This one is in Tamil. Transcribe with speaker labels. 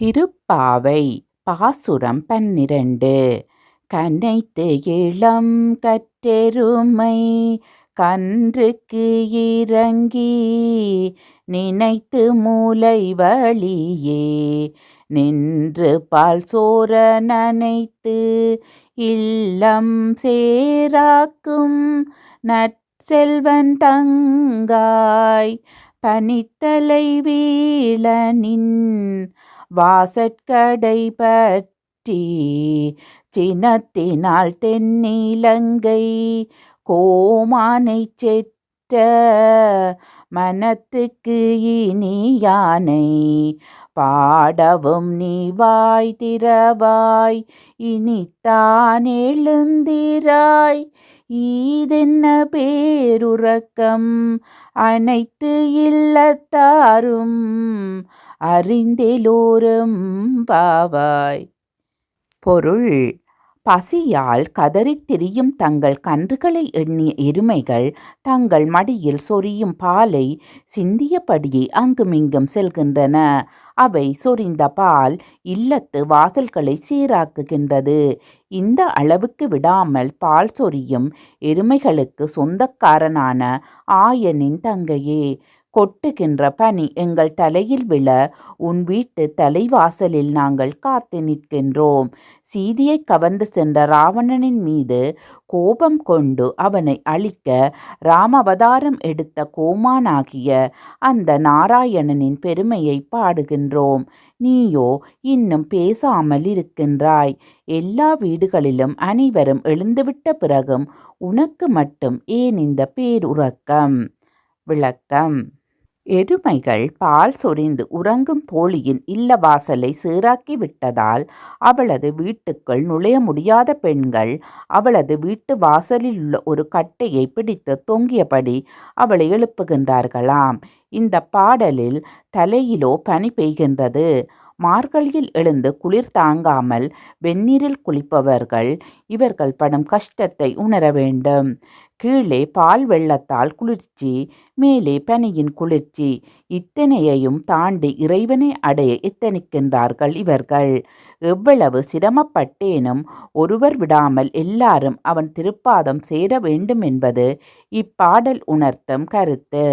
Speaker 1: திருப்பாவை பாசுரம் பன்னிரண்டு. கனைத்து இளம் கற்றெருமை கன்றுக்கு இறங்கி நினைத்து மூளை வழியே நின்று பால் சோர நனைத்து இல்லம் சேராக்கும் நற்செல்வன் தங்காய் பனித்தலை வீழனின் வாசற்கடை பற்றி சினத்தினால் தென்னிலங்கை கோமானை செற்ற மனத்துக்கு இனி யானை பாடவும் நீ வாய் திறவாய் இனித்தான் எழுந்திராய். ஈதென்ன பேருறக்கம்? அனைத்து இல்லத்தாரும் அறிந்தேலோரும் பாவாய். பொருள் பசியால் கதறித் திரியும் தங்கள் கன்றுகளை எண்ணிய எருமைகள் தங்கள் மடியில் சொரியும் பாலை சிந்தியபடியே அங்குமிங்கும் செல்கின்றன. அவை சொரிந்த பால் இல்லத்து வாசல்களை சீராக்குகின்றது. இந்த அளவுக்கு விடாமல் பால் சொரியும் எருமைகளுக்கு சொந்தக்காரனான ஆயனின் தங்கையே கொட்டுகின்ற பனி எங்கள் தலையில் விழ உன் வீட்டு தலைவாசலில் நாங்கள் காத்து நிற்கின்றோம். சீதியை கவர்ந்து சென்ற ராவணனின் மீது கோபம் கொண்டு அவனை அழிக்க ராமவதாரம் எடுத்த கோமானாகிய அந்த நாராயணனின் பெருமையை பாடுகின்றோம். நீயோ இன்னும் பேசாமல் இருக்கின்றாய். எல்லா வீடுகளிலும் அனைவரும் எழுந்துவிட்ட பிறகும் உனக்கு மட்டும் ஏன் இந்த பேருறக்கம்? விளக்கம். எருமைகள் பால் சொரிந்து உறங்கும் தோழியின் இல்ல வாசலை சீராக்கி விட்டதால் அவளது வீட்டுக்குள் நுழைய முடியாத பெண்கள் அவளது வீட்டு வாசலில் உள்ள ஒரு கட்டையை பிடித்து தொங்கியபடி அவளை எழுப்புகின்றார்களாம். இந்த பாடலில் தலையிலோ பனி பெய்கின்றது. மார்கழியில் எழுந்து குளிர் தாங்காமல் வெந்நீரில் குளிப்பவர்கள் இவர்கள் படும் கஷ்டத்தை உணர வேண்டும். கீழே பால் வெள்ளத்தால் குளிர்ச்சி மேலே பனியின் குளிர்ச்சி. இத்தனையையும் தாண்டி இறைவனை அடைய எத்தனிக்கின்றார்கள் இவர்கள்? எவ்வளவு சிரமப்பட்டேனும் ஒருவர் விடாமல் எல்லாரும் அவன் திருப்பாதம் சேர வேண்டும் என்பது இப்பாடல் உணர்த்தும் கருத்து.